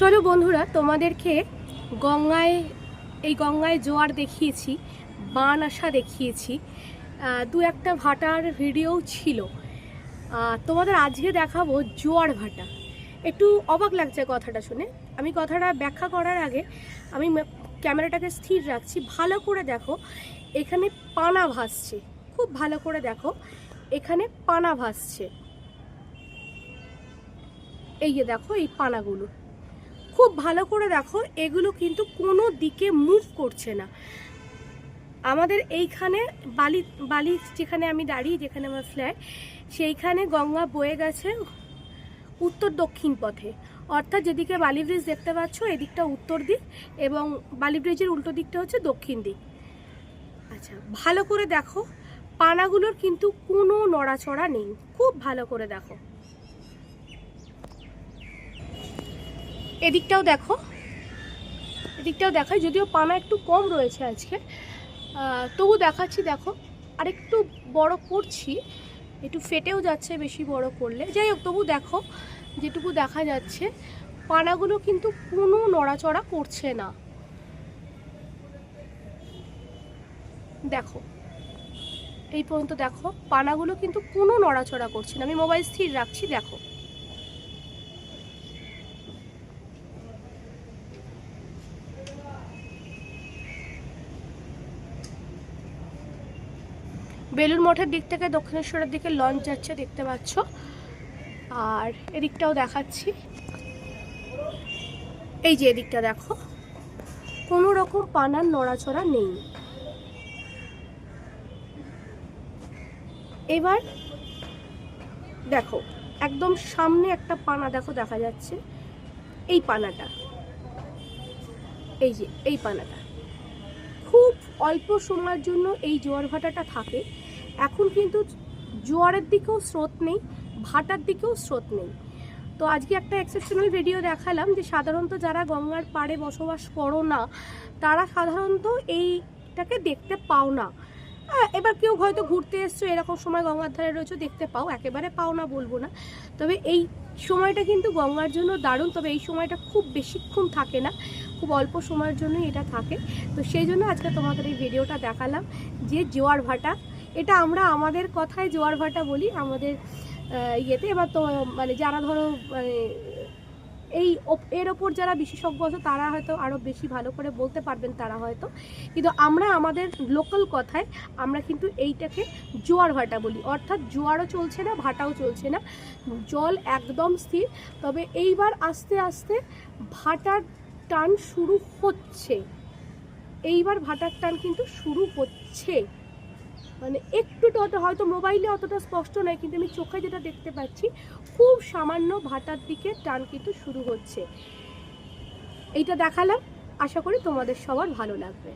চলো বন্ধুরা, তোমাদেরকে গঙ্গায়, এই গঙ্গায় জোয়ার দেখিয়েছি, বান আসা দেখিয়েছি। দু একটা ভাটার ভিডিও ছিল। তোমাদের আজকে দেখাবো জোয়ার ভাটা। একটু অবাক লাগছে কথাটা শুনে। আমি কথাটা ব্যাখ্যা করার আগে আমি ক্যামেরাটাকে স্থির রাখছি। ভালো করে দেখো, এখানে পানা ভাসছে। খুব ভালো করে দেখো, এখানে পানা ভাসছে। এই যে দেখো, এই পানাগুলো। খুব ভালো করে দেখো, এগুলো কিন্তু কোনো দিকে মুভ করছে না। আমাদের এইখানে বালি বালি যেখানে আমি দাঁড়িয়ে, যেখানে আমার ফ্ল্যাট সেইখানে গঙ্গা বয়ে গেছে উত্তর দক্ষিণ পথে। অর্থাৎ যেদিকে বালি ব্রিজ দেখতে পাচ্ছ, এদিকটা উত্তর দিক এবং বালি ব্রিজের উল্টো দিকটা হচ্ছে দক্ষিণ দিক। আচ্ছা ভালো করে দেখো, পানাগুলোর কিন্তু কোনো নড়াচড়া নেই। খুব ভালো করে দেখো। এদিকটাও দেখো। এদিকটাও দেখাই, যদিও পানা একটু কম রয়েছে আজকে। তবু দেখাচ্ছি, দেখো আর একটু বড় করছি। একটু ফেটেও যাচ্ছে বেশি বড় করলে। যাই হোক, তবু দেখো, যেটুকু দেখা যাচ্ছে, পানাগুলো কিন্তু কোনো নড়াচড়া করছে না। দেখো, এই পর্যন্ত দেখো, পানাগুলো কিন্তু কোনো নড়াচড়া করছে না। আমি মোবাইল স্থির রাখছি, দেখো। বেলুর মঠের দিক থেকে দক্ষিণেশ্বরের দিকে লঞ্চ যাচ্ছে, দেখতে পাচ্ছ। আর এদিকটাও দেখাচ্ছি। এই যে এদিকটা দেখো। কোনো রকম পানার নড়াচড়া নেই। এবার দেখো, একদম সামনে একটা পানা দেখো, দেখা যাচ্ছে। এই পানাটা। এই যে, এই পানাটা। খুব অল্প সময়ের জন্য এই জোয়ার ভাটাটা থাকে। এখন কিন্তু জোয়ারের দিকেও স্রোত নেই, ভাটার দিকেও স্রোত নেই। তো আজকে একটা এক্সেপশনাল ভিডিও দেখালাম যে সাধারণত যারা গঙ্গার পাড়ে বসবাস করো না, তারা সাধারণত এইটাকে দেখতে পাও না। এবার কেউ হয়তো ঘুরতে এসছো, এরকম সময় গঙ্গার ধারে রয়েছে, দেখতে পাও, একেবারে পাও না, বলব না। তবে এই সময়টা কিন্তু গঙ্গার জন্য দারুণ, তবে এই সময়টা খুব বেশিক্ষণ থাকে না, খুব অল্প সময়ের জন্যই এটা থাকে। তো সেই জন্য আজকে তোমাদের এই ভিডিওটা দেখালাম যে জোয়ার ভাটা এটা আমরা আমাদের কথায় জোয়ার ভাটা বলি, আমাদের ইয়েতে। এবার তো মানে যারা ধরো মানে এই এর ওপর যারা বিশেষজ্ঞ আছে, তারা হয়তো আরও বেশি ভালো করে বলতে পারবেন তারা হয়তো। কিন্তু আমরা আমাদের লোকাল কথায়, আমরা কিন্তু এইটাকে জোয়ার ভাটা বলি। অর্থাৎ জোয়ারও চলছে না, ভাটাও চলছে না। জল একদম স্থির। তবে এইবার আস্তে আস্তে ভাটার টান শুরু হচ্ছে। এইবার ভাটার টান কিন্তু শুরু হচ্ছে। মানে একটু হয়তো মোবাইলে অতটা স্পষ্ট নয়, কিন্তু আমি চোখে যেটা দেখতে পাচ্ছি, খুব সামান্য ভাটার দিকে টান কিন্তু শুরু হচ্ছে। এইটা দেখালাম, আশা করি তোমাদের সবার ভালো লাগবে।